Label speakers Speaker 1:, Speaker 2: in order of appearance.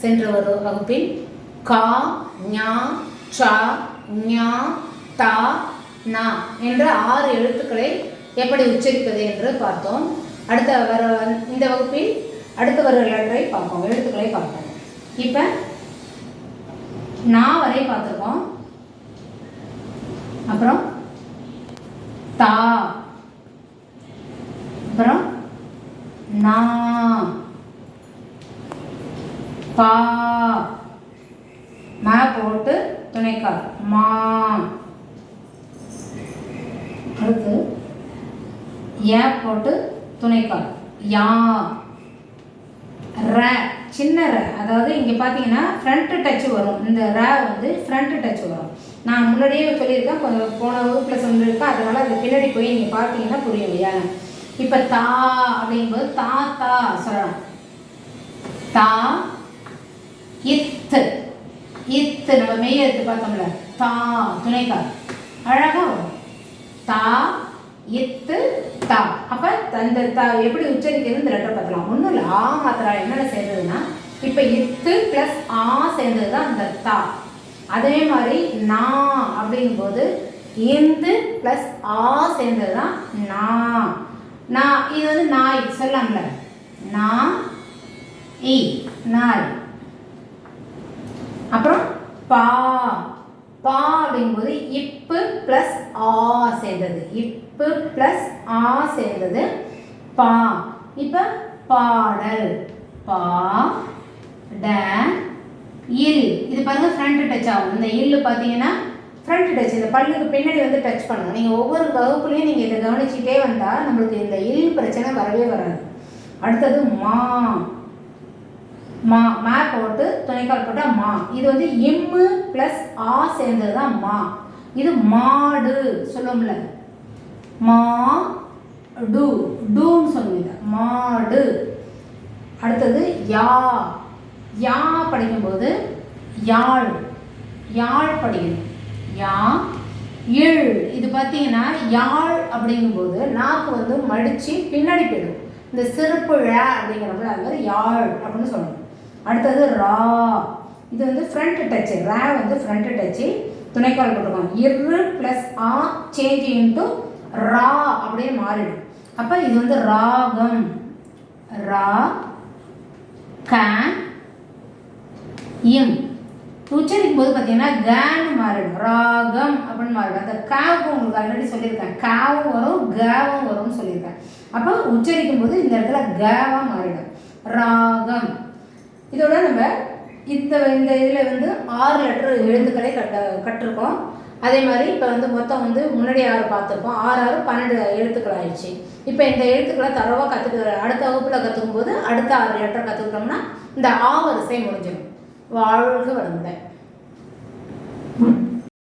Speaker 1: சென்ற வரும் வகுப்பில் கா ஞா சா ஞா தா நா என்ற ஆறு எழுத்துக்களை எப்படி உச்சரிப்பது என்று பார்த்தோம். அடுத்த வர இந்த வகுப்பில் அடுத்த வர லெட்டரை பார்ப்போம். எழுத்துக்களை பார்ப்போம். இப்போ நா வரை பார்த்துருக்கோம். அப்புறம் தா. அப்புறம் நா. பா ம போட்டு துணைக்கால் மா. அடுத்து ஏ போட்டு துணைக்கால் யா. ர சின்ன ர. அதாவது இங்கே பார்த்தீங்கன்னா ஃப்ரண்ட் டச் வரும். இந்த ர வந்து ஃப்ரண்ட் டச் வரும். நான் முன்னாடியே சொல்லியிருக்கேன். கொஞ்சம் போன வகுப்பில் சொல்லியிருக்கேன் அதனால் அது பின்னாடி போய் நீங்கள் பார்த்தீங்கன்னா புரியும் இல்லையா? இப்போ தா அப்படிங்கும்போது தா தா சொல்லலாம். தா இத்து. இத்து நம்ம மெய் எடுத்து பார்த்தோம்ல. தா துணைக்கார் அழகாக வரும். தா இத்து தா. அப்போ அந்த தா எப்படி உச்சரிக்கிறது இந்த லெட்டர் பார்க்கலாம். ஒன்றும் இல்லை ஆ மாத்திரா. என்னென்ன சேர்ந்ததுன்னா இப்போ இத்து ப்ளஸ் ஆ சேர்ந்தது தான் அந்த தா. அதே மாதிரி நா அப்படிங்கும்போது இந்து ப்ளஸ் ஆ சேர்ந்தது தான் நா. நான் இது வந்து நாய். சொல்லலாம்ல. நா இ நாய். அப்புறம் பா பா அப்படிங்கும்போது இப்பு ப்ளஸ் ஆ சேர்ந்தது. இப்பு ப்ளஸ் ஆ சேர்ந்தது பா. இப்போ பாடல். பா ட இல். இது பாருங்கள் ஃப்ரண்ட் டச் ஆகும். இந்த இல்லு பார்த்தீங்கன்னா ஃப்ரண்ட் டச் இந்த பல்லுக்கு பின்னாடி வந்து டச் பண்ணணும் நீங்கள் ஒவ்வொரு வகுப்புலையும் நீங்கள் இதை கவனிச்சுட்டே வந்தால் நம்மளுக்கு இந்த இல் பிரச்சனை வரவே வராது. அடுத்தது மா மா. மா போட்டு துணைக்கால் போட்டால் மா. இது வந்து இம்மு ப்ளஸ் ஆ சேர்ந்தது தான் மா. இது மாடு சொல்லுவோம்ல. மா டு. டூன்னு சொல்லுவீங்க மாடு. அடுத்தது யா. யா படிக்கும்போது யாழ். யாழ் படிக்கணும். யா இழ். இது பார்த்தீங்கன்னா யாழ் அப்படிங்கும்போது நாக்கு வந்து மடித்து பின்னாடி போயிடும். இந்த சிறப்பு அப்படிங்கிறப்ப அது யாழ் அப்படின்னு சொல்லணும் அடுத்தது ரா. இது வந்து ஃப்ரண்ட் டச்சு ரா வந்து ஃப்ரண்ட் டச்சு துணைக்கால் போட்டிருக்கோம் இரு ப்ளஸ் ஆ சேஞ்ச் இன்ட்டு ரா அப்படியே மாறிடும். அப்போ இது வந்து ராகம். ரா க இம். உச்சரிக்கும் போது பார்த்தீங்கன்னா கேன்னு மாறிடும். ராகம் அப்படின்னு மாறிடும். அந்த காவுக்கு உங்களுக்கு ஆல்ரெடி சொல்லியிருக்கேன். காவும் வரும் கேவும் வரும்னு சொல்லியிருக்கேன். அப்போ உச்சரிக்கும் போது இந்த இடத்துல கேவாக மாறிடும். ராகம். இதோட நம்ம இந்த இந்த இதில் வந்து ஆறு லெட்டர் எழுத்துக்களை கட்ட கட்டிருக்கோம். அதே மாதிரி இப்போ வந்து மொத்தம் வந்து முன்னாடி ஆறு பார்த்துருக்கோம். ஆறு ஆறு பன்னெண்டு எழுத்துக்கள் ஆயிடுச்சு. இப்போ இந்த எழுத்துக்களை தரவாக கற்றுக்கிற அடுத்த வகுப்பில் கற்றுக்கும் போது அடுத்த ஆறு லெட்டர் கற்றுக்கிட்டோம்னா இந்த ஆ வரிசை முடிஞ்சிடும். வாழ்க வளமுடன்.